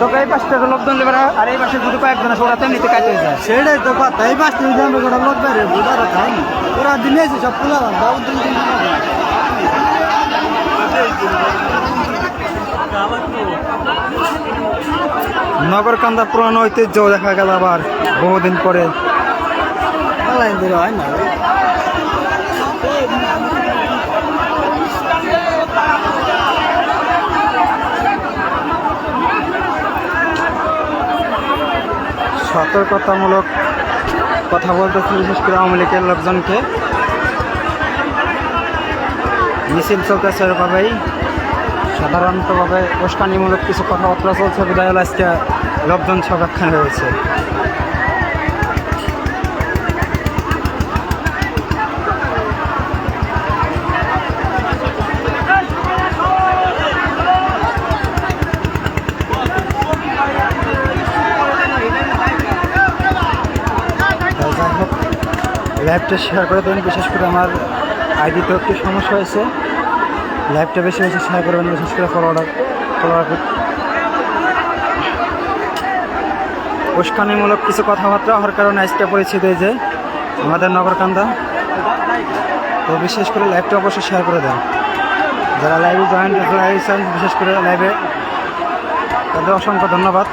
তোকে এই পাশে থেকে লোকজন দেবে না আর এই পাশে যদি কয়েকজন আছে ওরা তো এমনিতে কাজ হয়ে যায়। সেটাই তো কথা এই পাঁচ থেকে আমরা গোটা লোক বাইরে বুঝার খাইনি ওরা দিনে এসে সব খোলা বাবু দিন দিন নগরকান্দা পুরানো ঐতিহ্য দেখা গেল আবার বহুদিন পরে। হয় না। সতর্কতামূলক কথা বলতেছে, বিশেষ করে আওয়ামী লীগের লোকজনকে। মিছিল চলতেছে এভাবেই সাধারণতভাবে উস্কানিমূলক কিছু কথাবার্তা চলছে। বিদায় আজকে লোকজন সব একখানে লাইভটা শেয়ার করে দেবেন, বিশেষ করে আমার আইডিতেও একটু সমস্যা হয়েছে। লাইভটা বেশি বেশি শেয়ার করবেন বিশেষ করে ফলোয়ার ফলোয়ার উস্কানিমূলক কিছু কথাবার্তা হওয়ার কারণে আজকে পরিচিত এই যে আমাদের নগরকান্দা। তো বিশেষ করে লাইভটা অবশ্যই শেয়ার করে দেন। যারা লাইভে জয়েন বিশেষ করে লাইভে তাদের অসংখ্য ধন্যবাদ।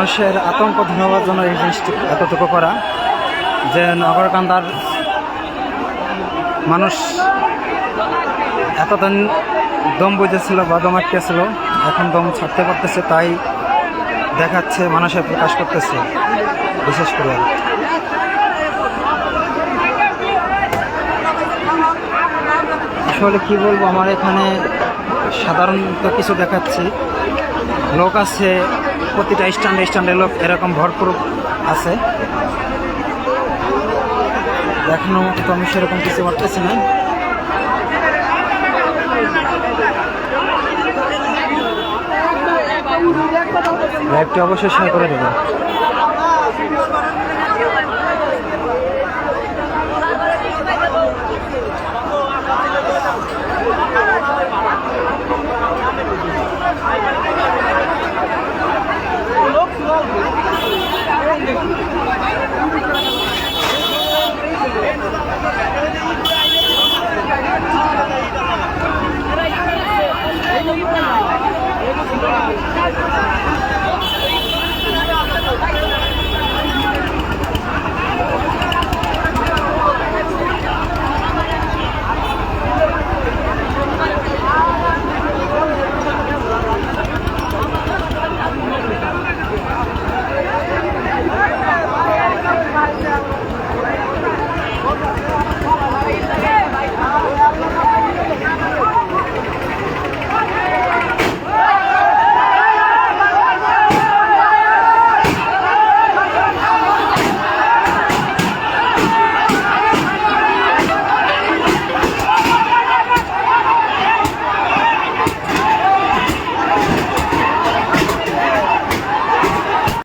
মানুষের আতঙ্ক ধন্যবাদ জন্য এই জিনিসটি এতটুকু করা। যে নগরকান্দার মানুষ এতদিন দম বুঝেছিল বা দম আটকেছিল, এখন দম ছাড়তে পারতেছে, তাই দেখাচ্ছে, মানুষের প্রকাশ করতেছে, বিশেষ করে। আসলে কি বলব, আমার এখানে সাধারণত কিছু দেখাচ্ছি। লোক আছে প্রতিটা স্ট্যান্ডে স্ট্যান্ডে লোক এরকম ভরপুর আছে। এখনও তো আমি সেরকম কিছু করতেছি না। লাইভটি অবশ্যই শেয়ার করে দেবেন